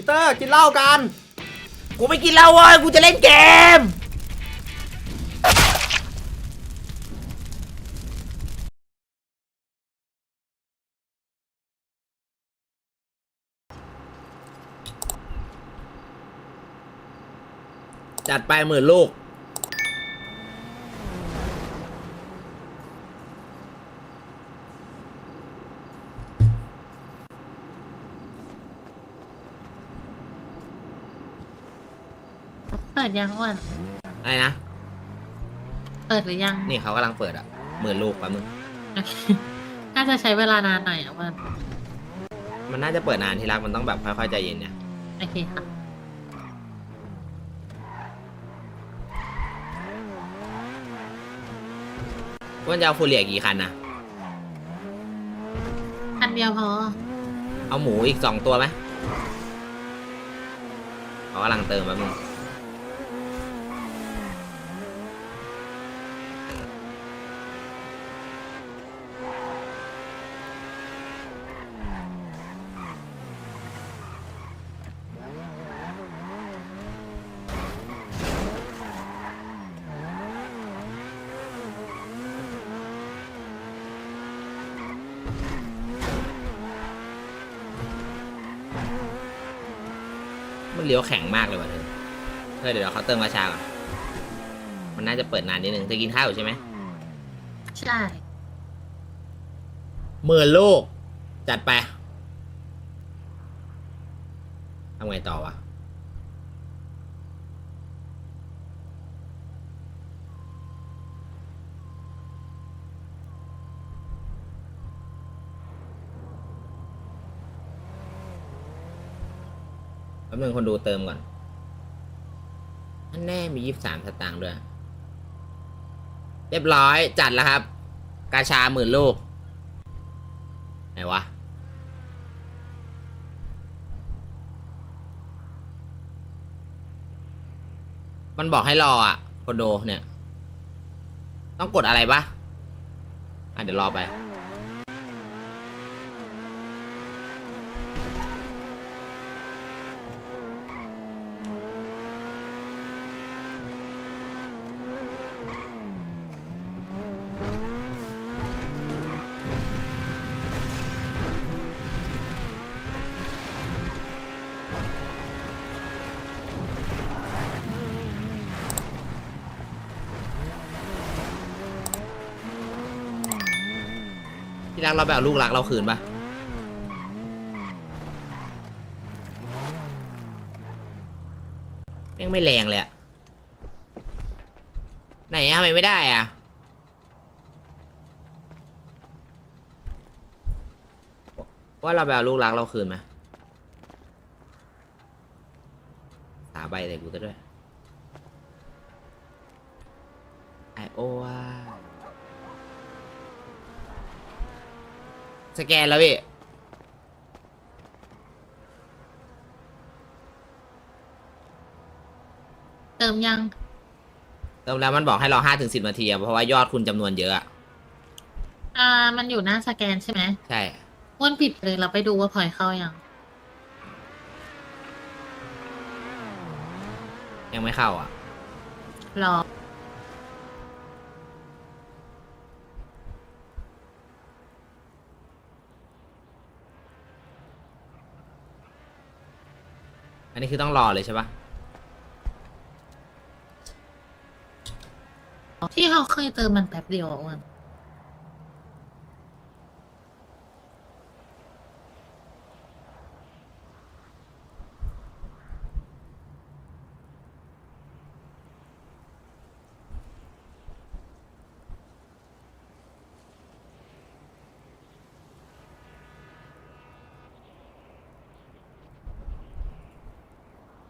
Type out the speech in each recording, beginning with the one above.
ปีเตอร์กินเหล้ากัน กูไม่กินเหล้าเว้ยกูจะเล่นเกม จัดไปหมื่นลูก ดยังอ้วนอะไรนะ เปิดหรือยัง นี่เขากำลังเปิดอะหมื่นลูกแป๊บมึงโอเคน่าจะใช้เวลานานหน่อยอะอ้วนมันน่าจะเปิดนานที่รักมันต้องแบบค่อยๆใจเย็นเนี่ย โอเคค่ะ ว่าจะเอาฟูเรียกี่คันนะอันเดียวพอ เอาหมูอีกสองตัวไหมเขากำลังเติมแป๊บนึง เลี้ยวแข็งมากเลยว่ะเธอเธอเดี๋ยวเขาเติมกระชาก่อนมันน่าจะเปิดนานนิดนึงเธอกินข้าวอยู่ใช่ไหมใช่หมื่นลูกจัดไปทำไงต่อวะ แป๊บนึงคนดูเติมก่อนอันแน่มียี่สิบสามสตางค์ด้วย เรียบร้อยจัดแล้วครับ กาชาหมื่นลูก ไหนวะ มันบอกให้รออะ คนดูเนี่ย ต้องกดอะไรปะอะเดี๋ยวรอไป ที่รักเราไปเอาลูกรักเราคืนปะแม่งไม่แรงเลยอะไหนอะทำไมไม่ได้อะว่าเราไปเอาลูกรักเราคืนไหมสาใบเลยกูจะด้วยไอโอว่า สแกนแล้วพี่เติมยัง เติมแล้วมันบอกให้รอห้าถึงสิบนาทีอะเพราะว่ายอดคุณจำนวนเยอะอะอ่า มันอยู่หน้าสแกนใช่ไหมใช่ อ้วนปิดเลยเราไปดูว่าพลอยเข้ายัง ยังไม่เข้าอะ รอ นนี้คือต้องรอเลยใช่ปะที่เขาเคยเติมมันแป๊บเดียวอะอ้วน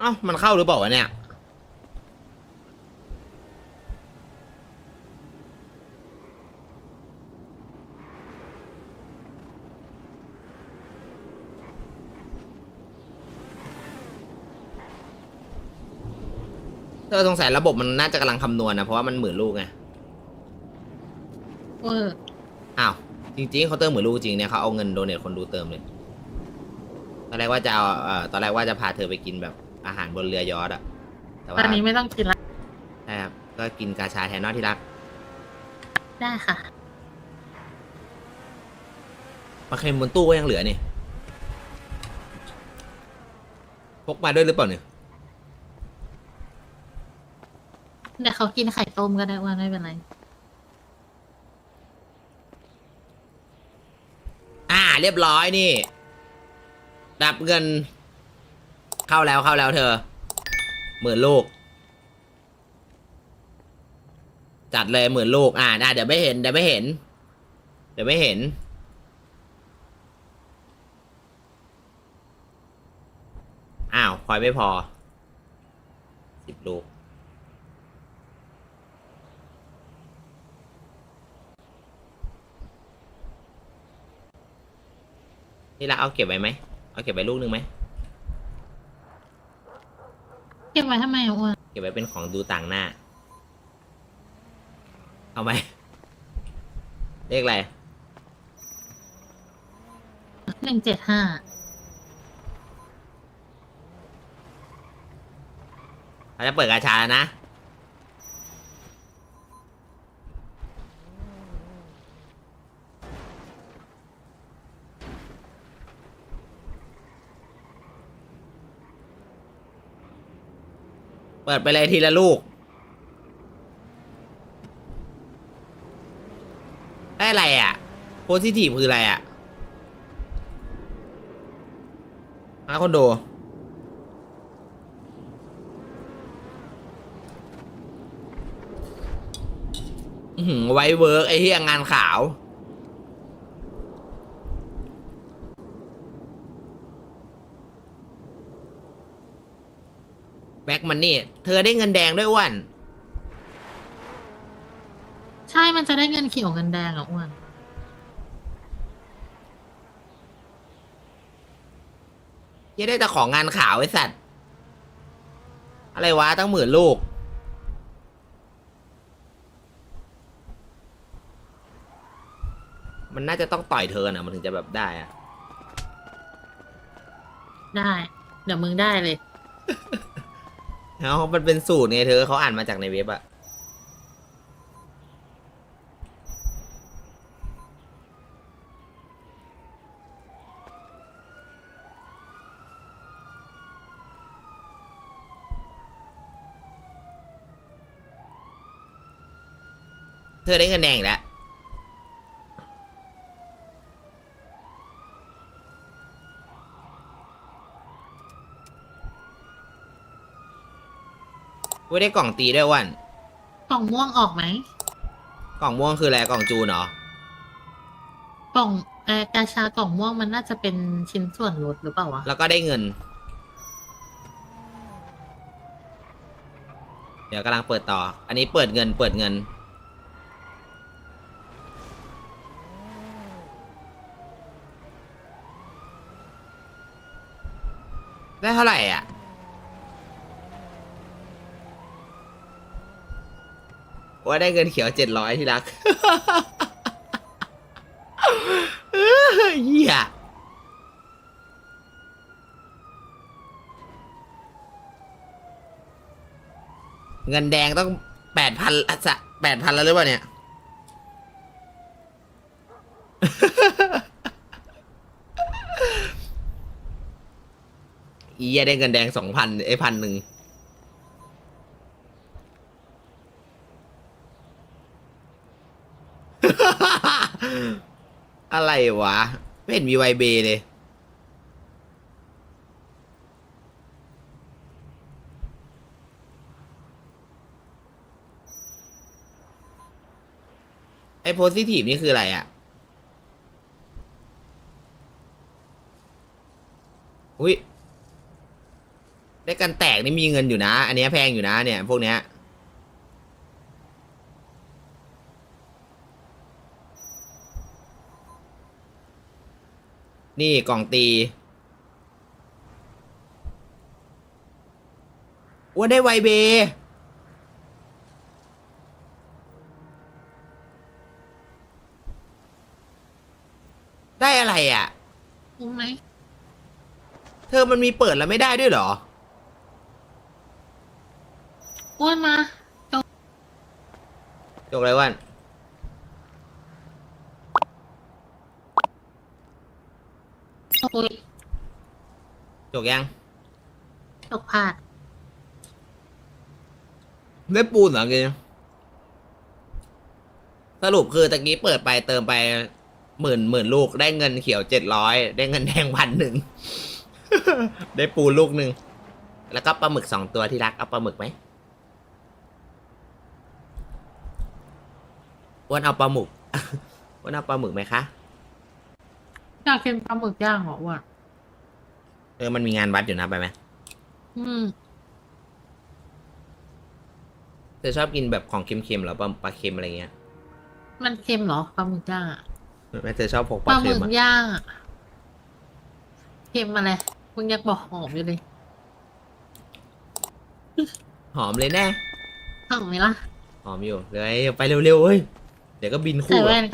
เอ้ามันเข้าหรือเปล่าวะเนี่ย เธอสงสัยระบบมันน่าจะกำลังคำนวณนะ เพราะว่ามันหมื่นลูกไงเวอร์อ้าวจริงๆเขาเติมหมื่นลูกจริงเนี่ยเขาเอาเงินโดเนทคนดูเติมเลยตอนแรกว่าจะเอาเอ่อตอนแรกว่าจะพาเธอไปกินแบบ อาหารบนเรือยอชต์อะแต่ตว่าอนนี้ไม่ต้องกินละใช่ครับก็กินกาชาแทนเนอกที่รักได้ค่ะ ปลาเค็มบนตู้ก็ยังเหลือนี่พกมาด้วยหรือเปล่าเนี่ยเดี๋ยวเขากินไข่ต้มก็ได้ว่าไม่เป็นไรอ่า เรียบร้อยนี่ ดับเงิน เข้าแล้วเข้าแล้วเธอหมื่นลูก จัดเลยหมื่นลูก อ่าได้เดี๋ยวไม่เห็นเดี๋ยวไม่เห็น เดี๋ยวไม่เห็น อ้าวพอยไม่พอสิบลูกนี่ละเอาเก็บไว้ไหม เอาเก็บไว้ลูกหนึ่งไหม เก็บไว้ทำไมอะอ้วนเก็บไว้เป็นของดูต่างหน้า เอาไหมเลขอะไรหนึ่งเจ็ดห้าเราจะเปิดกาชาแล้วนะ ปิดไปเลยทีละลูก ได้อะไรอะ โพซิทีฟคืออะไรอะมาคนดูอื้อหือไว้เวิร์กไอ้เหี้ยงานขาว บ็กมันนี่ เธอได้เงินแดงด้วยอ้วนใช่มันจะได้เงินเขียวเงินแดงอะอ้วนเหี้ยังได้แต่ของงานขาวไอ้สัตว์ อะไรวะตั้งหมื่นลูก มันน่าจะต้องต่อยเธอนะมันถึงจะแบบได้อะได้ เดี๋ยวมึงได้เลย แล้วมันเป็นสูตรไงเธอเขาอ่านมาจากในเว็บอะเธอได้เงินแดงแล้ว ไว้ได้กล่องตีด้วยวันกล่องม่วงออกไหมกล่องม่วงคืออะไรกล่องจูนเหรอกล่องเอ่อกาชากล่องม่วงมันน่าจะเป็นชิ้นส่วนลดหรือเปล่าวะแล้วก็ได้เงิน เดี๋ยวกำลังเปิดต่อ อันนี้เปิดเงินเปิดเงิน ได้เท่าไหร่อะ ว่าได้เงินเขียวเจ็ดร้อยที่รักเหี้ยเงินแดงต้องแปดพันจะแปดพันแล้วหรือเปล่าเนี่ย อีเอียได้เงินแดงสองพันไอพันหนึ่ง อะไรวะ ไม่เห็นมีไวเบเลย ไอ้โพซิทีฟนี่คืออะไรอะ่ะ อุ้ยได้กันแตกนี่มีเงินอยู่นะ อันนี้แพงอยู่นะเนี่ย พวกเนี้ย นี่กล่องตีว่าได้ไวเบ ได้อะไรอะ คุ้มไหมเธอมันมีเปิดแล้วไม่ได้ด้วยเหรอ อ้วนมา จกอะไรวัน โอ้ย จกยังตกผ่านได้ปูนเหรอกินสรุปคือตะกี้เปิดไปเติมไปหมื่นหมื่นลูกได้เงินเขียวเจ็ดร้อยได้เงินแดงพันหนึ่ง ได้ปูลูกหนึ่ง แล้วก็ปลาหมึกสองตัวที่รักเอาปลาหมึกไหมอ้วนเอาปลาหมึกอ้วนเอาปลาหมึกไหมคะ อยากกินปลาหมึกย่างเหรออ้วน เออมันมีงานวัดอยู่นะไปไหมอืมเธอชอบกินแบบของเค็มๆเหรอปลาปลาเค็มอะไรเงี้ยมันเค็มเหรอปลาหมึกย่างอะแม่เธอชอบพกปปลาลาหเค็มึมกอะย่างอะเค็มอะไรมึงยังบอกหอมอยู่เลยหอมเลยแน่หอมไหมล่ะ หอมอยู่เลยไปเร็วๆเฮ้ยเดี๋ยวก็บินใส่คู่ แว่นก่อน